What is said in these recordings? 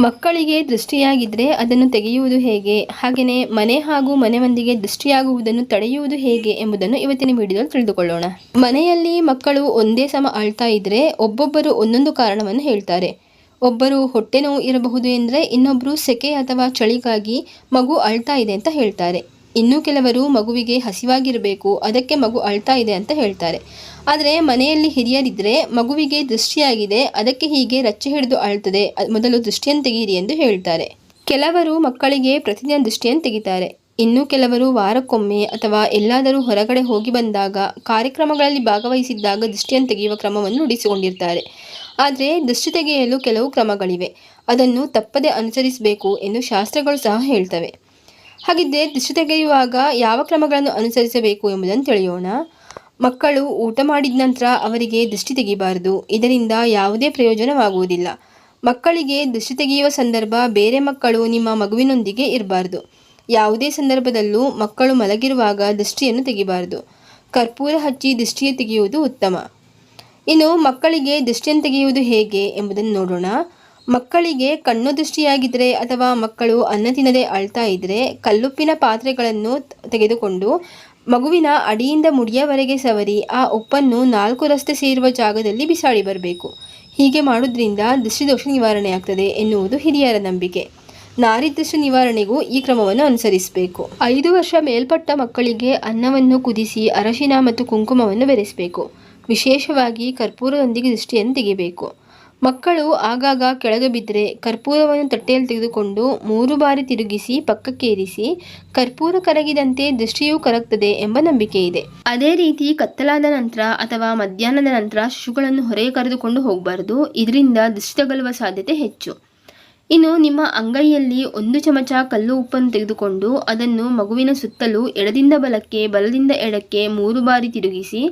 ಮಕ್ಕಳಿಗೆ ದೃಷ್ಟಿಯಾಗಿದ್ದರೆ ಅದನ್ನು ತೆಗೆಯುವುದು ಹೇಗೆ? ಹಾಗೆಯೇ ಮನೆ ಹಾಗೂ ಮನೆ ಮಂದಿಗೆ ದೃಷ್ಟಿಯಾಗುವುದನ್ನು ತಡೆಯುವುದು ಹೇಗೆ ಎಂಬುದನ್ನು ಇವತ್ತಿನ ವಿಡಿಯೋದಲ್ಲಿ ತಿಳಿದುಕೊಳ್ಳೋಣ. ಮನೆಯಲ್ಲಿ ಮಕ್ಕಳು ಒಂದೇ ಸಮ ಅಳ್ತಾ ಇದ್ದರೆ ಒಬ್ಬೊಬ್ಬರು ಒಂದೊಂದು ಕಾರಣವನ್ನು ಹೇಳ್ತಾರೆ. ಒಬ್ಬರು ಹೊಟ್ಟೆ ನೋವು ಇರಬಹುದು ಎಂದರೆ ಇನ್ನೊಬ್ಬರು ಸೆಕೆ ಅಥವಾ ಚಳಿಗಾಗಿ ಮಗು ಅಳ್ತಾ ಇದೆ ಅಂತ ಹೇಳ್ತಾರೆ. ಇನ್ನು ಕೆಲವರು ಮಗುವಿಗೆ ಹಸಿವಾಗಿರಬೇಕು, ಅದಕ್ಕೆ ಮಗು ಅಳ್ತಾ ಇದೆ ಅಂತ ಹೇಳ್ತಾರೆ. ಆದರೆ ಮನೆಯಲ್ಲಿ ಹಿರಿಯರಿದ್ದರೆ ಮಗುವಿಗೆ ದೃಷ್ಟಿಯಾಗಿದೆ, ಅದಕ್ಕೆ ಹೀಗೆ ರಚ್ಚೆ ಹಿಡಿದು ಅಳ್ತದೆ ಮೊದಲು ದೃಷ್ಟಿಯನ್ನು ತೆಗೆಯಿರಿ ಎಂದು ಹೇಳ್ತಾರೆ. ಕೆಲವರು ಮಕ್ಕಳಿಗೆ ಪ್ರತಿದಿನ ದೃಷ್ಟಿಯನ್ನು ತೆಗಿತಾರೆ. ಇನ್ನು ಕೆಲವರು ವಾರಕ್ಕೊಮ್ಮೆ ಅಥವಾ ಎಲ್ಲಾದರೂ ಹೊರಗಡೆ ಹೋಗಿ ಬಂದಾಗ, ಕಾರ್ಯಕ್ರಮಗಳಲ್ಲಿ ಭಾಗವಹಿಸಿದ್ದಾಗ ದೃಷ್ಟಿಯನ್ನು ತೆಗೆಯುವ ಕ್ರಮವನ್ನು ರೂಢಿಸಿಕೊಂಡಿರ್ತಾರೆ. ಆದರೆ ದೃಷ್ಟಿ ತೆಗೆಯಲು ಕೆಲವು ಕ್ರಮಗಳಿವೆ. ಅದನ್ನು ತಪ್ಪದೆ ಅನುಸರಿಸಬೇಕು ಎಂದು ಶಾಸ್ತ್ರಗಳು ಸಹ ಹೇಳ್ತವೆ. ಹಾಗಿದ್ದರೆ ದೃಷ್ಟಿ ತೆಗೆಯುವಾಗ ಯಾವ ಕ್ರಮಗಳನ್ನು ಅನುಸರಿಸಬೇಕು ಎಂಬುದನ್ನು ತಿಳಿಯೋಣ. ಮಕ್ಕಳು ಊಟ ಮಾಡಿದ ನಂತರ ಅವರಿಗೆ ದೃಷ್ಟಿ ತೆಗಿಬಾರದು. ಇದರಿಂದ ಯಾವುದೇ ಪ್ರಯೋಜನವಾಗುವುದಿಲ್ಲ. ಮಕ್ಕಳಿಗೆ ದೃಷ್ಟಿ ತೆಗೆಯುವ ಸಂದರ್ಭ ಬೇರೆ ಮಕ್ಕಳು ನಿಮ್ಮ ಮಗುವಿನೊಂದಿಗೆ ಇರಬಾರ್ದು. ಯಾವುದೇ ಸಂದರ್ಭದಲ್ಲೂ ಮಕ್ಕಳು ಮಲಗಿರುವಾಗ ದೃಷ್ಟಿಯನ್ನು ತೆಗಿಬಾರದು. ಕರ್ಪೂರ ಹಚ್ಚಿ ದೃಷ್ಟಿಯ ತೆಗೆಯುವುದು ಉತ್ತಮ. ಇನ್ನು ಮಕ್ಕಳಿಗೆ ದೃಷ್ಟಿಯನ್ನು ತೆಗೆಯುವುದು ಹೇಗೆ ಎಂಬುದನ್ನು ನೋಡೋಣ. ಮಕ್ಕಳಿಗೆ ಕಣ್ಣು ದೃಷ್ಟಿಯಾಗಿದ್ದರೆ ಅಥವಾ ಮಕ್ಕಳು ಅನ್ನ ತಿನ್ನದೆ ಅಳ್ತಾ ಇದ್ದರೆ ಕಲ್ಲುಪ್ಪಿನ ಪಾತ್ರೆಗಳನ್ನು ತೆಗೆದುಕೊಂಡು ಮಗುವಿನ ಅಡಿಯಿಂದ ಮುಡಿಯವರೆಗೆ ಸವರಿ ಆ ಉಪ್ಪನ್ನು ನಾಲ್ಕು ರಸ್ತೆ ಸೇರುವ ಜಾಗದಲ್ಲಿ ಬಿಸಾಡಿ ಬರಬೇಕು. ಹೀಗೆ ಮಾಡೋದ್ರಿಂದ ದೃಷ್ಟಿದೋಷ ನಿವಾರಣೆ ಆಗ್ತದೆ ಎನ್ನುವುದು ಹಿರಿಯರ ನಂಬಿಕೆ. ನಾರಿದೃಷ್ಟಿ ನಿವಾರಣೆಗೂ ಈ ಕ್ರಮವನ್ನು ಅನುಸರಿಸಬೇಕು. ಐದು ವರ್ಷ ಮೇಲ್ಪಟ್ಟ ಮಕ್ಕಳಿಗೆ ಅನ್ನವನ್ನು ಕುದಿಸಿ ಅರಶಿನ ಮತ್ತು ಕುಂಕುಮವನ್ನು ಬೆರೆಸಬೇಕು. ವಿಶೇಷವಾಗಿ ಕರ್ಪೂರದೊಂದಿಗೆ ದೃಷ್ಟಿಯನ್ನು ತೆಗೆಯಬೇಕು. ಮಕ್ಕಳು ಆಗಾಗ ಕೆಳಗೆ ಬಿದ್ದರೆ ಕರ್ಪೂರವನ್ನು ತಟ್ಟೆಯಲ್ಲಿ ತೆಗೆದುಕೊಂಡು ಮೂರು ಬಾರಿ ತಿರುಗಿಸಿ ಪಕ್ಕಕ್ಕೆ ಇರಿಸಿ ಕರ್ಪೂರ ಕರಗಿದಂತೆ ದೃಷ್ಟಿಯೂ ಕರಗ್ತದೆ ಎಂಬ ನಂಬಿಕೆ ಇದೆ. ಅದೇ ರೀತಿ ಕತ್ತಲಾದ ನಂತರ ಅಥವಾ ಮಧ್ಯಾಹ್ನದ ನಂತರ ಶಿಶುಗಳನ್ನು ಹೊರಗೆ ಕರೆದುಕೊಂಡು ಹೋಗಬಾರದು. ಇದರಿಂದ ದೃಷ್ಟಿ ತಗಲುವ ಸಾಧ್ಯತೆ ಹೆಚ್ಚು. ಇನ್ನು ನಿಮ್ಮ ಅಂಗೈಯಲ್ಲಿ ಒಂದು ಚಮಚ ಕಲ್ಲು ಉಪ್ಪನ್ನು ತೆಗೆದುಕೊಂಡು ಅದನ್ನು ಮಗುವಿನ ಸುತ್ತಲೂ ಎಡದಿಂದ ಬಲಕ್ಕೆ, ಬಲದಿಂದ ಎಡಕ್ಕೆ ಮೂರು ಬಾರಿ ತಿರುಗಿಸಿ,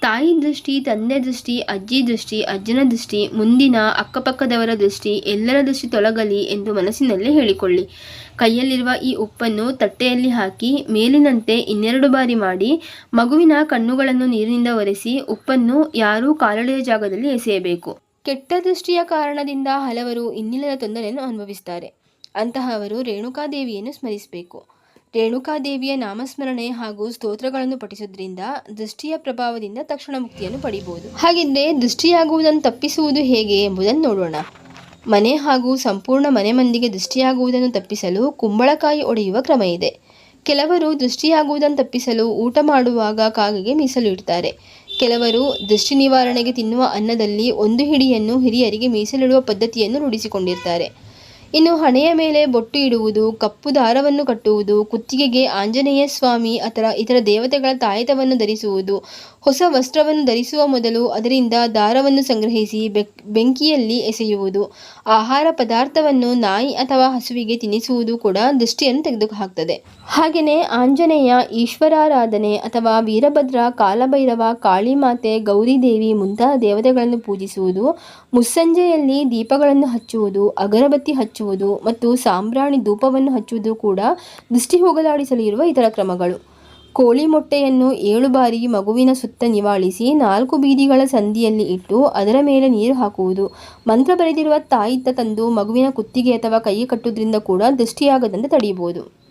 ತಾಯಿ ದೃಷ್ಟಿ, ತಂದೆ ದೃಷ್ಟಿ, ಅಜ್ಜಿ ದೃಷ್ಟಿ, ಅಜ್ಜನ ದೃಷ್ಟಿ, ಮುಂದಿನ ಅಕ್ಕಪಕ್ಕದವರ ದೃಷ್ಟಿ, ಎಲ್ಲರ ದೃಷ್ಟಿ ತೊಲಗಲಿ ಎಂದು ಮನಸ್ಸಿನಲ್ಲಿ ಹೇಳಿಕೊಳ್ಳಿ. ಕೈಯಲ್ಲಿರುವ ಈ ಉಪ್ಪನ್ನು ತಟ್ಟೆಯಲ್ಲಿ ಹಾಕಿ, ಮೇಲಿನಂತೆ ಇನ್ನೆರಡು ಬಾರಿ ಮಾಡಿ, ಮಗುವಿನ ಕಣ್ಣುಗಳನ್ನು ನೀರಿನಿಂದ ಒರೆಸಿ, ಉಪ್ಪನ್ನು ಯಾರೂ ಕಾಲಡೆಯ ಜಾಗದಲ್ಲಿ ಎಸೆಯಬೇಕು. ಕೆಟ್ಟ ದೃಷ್ಟಿಯ ಕಾರಣದಿಂದ ಹಲವರು ಇನ್ನಿಲ್ಲದ ತೊಂದರೆಯನ್ನು ಅನುಭವಿಸ್ತಾರೆ. ಅಂತಹವರು ರೇಣುಕಾದೇವಿಯನ್ನು ಸ್ಮರಿಸಬೇಕು. ರೇಣುಕಾದೇವಿಯ ನಾಮಸ್ಮರಣೆ ಹಾಗೂ ಸ್ತೋತ್ರಗಳನ್ನು ಪಠಿಸುವುದರಿಂದ ದೃಷ್ಟಿಯ ಪ್ರಭಾವದಿಂದ ತಕ್ಷಣ ಮುಕ್ತಿಯನ್ನು ಪಡಿಬಹುದು ಹಾಗಿದ್ರೆ ದೃಷ್ಟಿಯಾಗುವುದನ್ನು ತಪ್ಪಿಸುವುದು ಹೇಗೆ ಎಂಬುದನ್ನು ನೋಡೋಣ. ಮನೆ ಹಾಗೂ ಸಂಪೂರ್ಣ ಮನೆ ಮಂದಿಗೆ ದೃಷ್ಟಿಯಾಗುವುದನ್ನು ತಪ್ಪಿಸಲು ಕುಂಬಳಕಾಯಿ ಒಡೆಯುವ ಕ್ರಮ ಇದೆ. ಕೆಲವರು ದೃಷ್ಟಿಯಾಗುವುದನ್ನು ತಪ್ಪಿಸಲು ಊಟ ಮಾಡುವಾಗ ಕಾಗೆಗೆ ಮೀಸಲು ಇಡ್ತಾರೆ. ಕೆಲವರು ದೃಷ್ಟಿ ನಿವಾರಣೆಗೆ ತಿನ್ನುವ ಅನ್ನದಲ್ಲಿ ಒಂದು ಹಿಡಿಯನ್ನು ಹಿರಿಯರಿಗೆ ಮೀಸಲಿಡುವ ಪದ್ಧತಿಯನ್ನು ರೂಢಿಸಿಕೊಂಡಿರ್ತಾರೆ. ಇನ್ನು ಹಣೆಯ ಮೇಲೆ ಬೊಟ್ಟು ಇಡುವುದು, ಕಪ್ಪು ದಾರವನ್ನು ಕಟ್ಟುವುದು, ಕುತ್ತಿಗೆಗೆ ಆಂಜನೇಯ ಸ್ವಾಮಿ ಅಥವಾ ಇತರ ದೇವತೆಗಳ ತಾಯತವನ್ನು ಧರಿಸುವುದು, ಹೊಸ ವಸ್ತ್ರವನ್ನು ಧರಿಸುವ ಮೊದಲು ಅದರಿಂದ ದಾರವನ್ನು ಸಂಗ್ರಹಿಸಿ ಬೆಕ್, ಬೆಂಕಿಯಲ್ಲಿ ಎಸೆಯುವುದು, ಆಹಾರ ಪದಾರ್ಥವನ್ನು ನಾಯಿ ಅಥವಾ ಹಸುವಿಗೆ ತಿನ್ನಿಸುವುದು ಕೂಡ ದೃಷ್ಟಿಯನ್ನು ತೆಗೆದುಹಾಕ್ತದೆ. ಹಾಗೆಯೇ ಆಂಜನೇಯ ಈಶ್ವರಾರಾಧನೆ ಅಥವಾ ವೀರಭದ್ರ ಕಾಲಭೈರವ, ಕಾಳಿಮಾತೆ, ಗೌರಿದೇವಿ ಮುಂತಾದ ದೇವತೆಗಳನ್ನು ಪೂಜಿಸುವುದು, ಮುಸ್ಸಂಜೆಯಲ್ಲಿ ದೀಪಗಳನ್ನು ಹಚ್ಚುವುದು, ಅಗರಬತ್ತಿ ಹಚ್ಚುವುದು ಮತ್ತು ಸಾಂಬ್ರಾಣಿ ಧೂಪವನ್ನು ಹಚ್ಚುವುದು ಕೂಡ ದೃಷ್ಟಿ ಹೋಗಲಾಡಿಸಲು ಇರುವ ಇತರ ಕ್ರಮಗಳು. ಕೋಳಿ ಮೊಟ್ಟೆಯನ್ನು ಏಳು ಬಾರಿ ಮಗುವಿನ ಸುತ್ತ ನಿವಾಳಿಸಿ ನಾಲ್ಕು ಬೀದಿಗಳ ಸಂದಿಯಲ್ಲಿ ಇಟ್ಟು ಅದರ ಮೇಲೆ ನೀರು ಹಾಕುವುದು. ಮಂತ್ರ ಬರೆದಿರುವ ತಾಯಿತ್ತ ತಂದು ಮಗುವಿನ ಕುತ್ತಿಗೆ ಅಥವಾ ಕೈ ಕಟ್ಟುವುದರಿಂದ ಕೂಡ ದೃಷ್ಟಿಯಾಗದಂತೆ ತಡೆಯಬಹುದು.